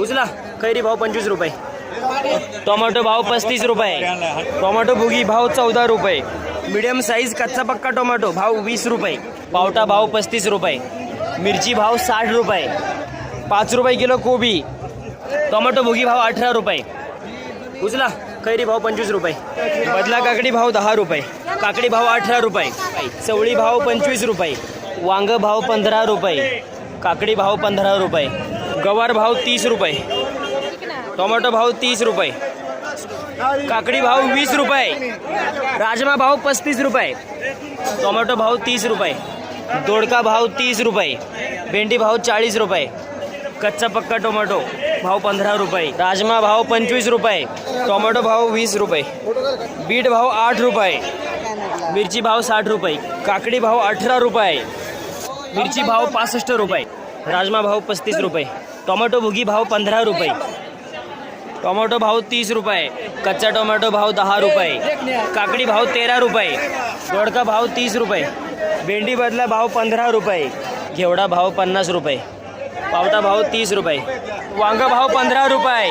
उचला. कैरी भाव पंचवीस रुपये. टोमॅटो भाव पस्तीस रुपये. टोमॅटो भुगी भाव चौदा रुपये. मीडियम साईज कच्चा पक्का टोमॅटो भाव वीस रुपये. पावटा भाव पस्तीस रुपये. मिरची भाव साठ रुपये. पाच रुपये किलो कोबी. टोमॅटो भुगी भाव अठरा रुपये. उचला. कैरी भाव पंचवीस रुपये. बदला काकडी भाव दहा रुपये. काकडी भाव अठरा रुपये. चवळी भाव पंचवीस रुपये. वांग भाव पंधरा रुपये. काकडी भाव पंधरा रुपये. गवार भाव तीस रुपये, टोमॅटो भाव तीस रुपये, काकडी भाव वीस रुपये, राजमा भाव पस्तीस रुपये, टोमॅटो भाव तीस रुपये, दोडका भाव तीस रुपये, भेंडी भाव चाळीस रुपये, कच्चा पक्का टोमॅटो भाव पंधरा रुपये, राजमा भाव पंचवीस रुपये, टोमॅटो भाव वीस रुपये, बीट भाव आठ रुपये, मिरची भाव साठ रुपये, काकडी भाव अठरा रुपये, मिरची भाव पासष्ट रुपये, राजमा भाव पस्तीस रुपये टोमॅटो भुगी भाव पंधरा रुपये. टोमॅटो भाव तीस रुपये. कच्चा टोमॅटो भाव दहा रुपये. काकडी भाव तेरा रुपये. दोडका भाव तीस रुपये. भेंडी बदला भाव पंधरा रुपये. घेवडा भाव पन्नास रुपये. पावटा भाव तीस रुपये. वांग भाव पंधरा रुपये.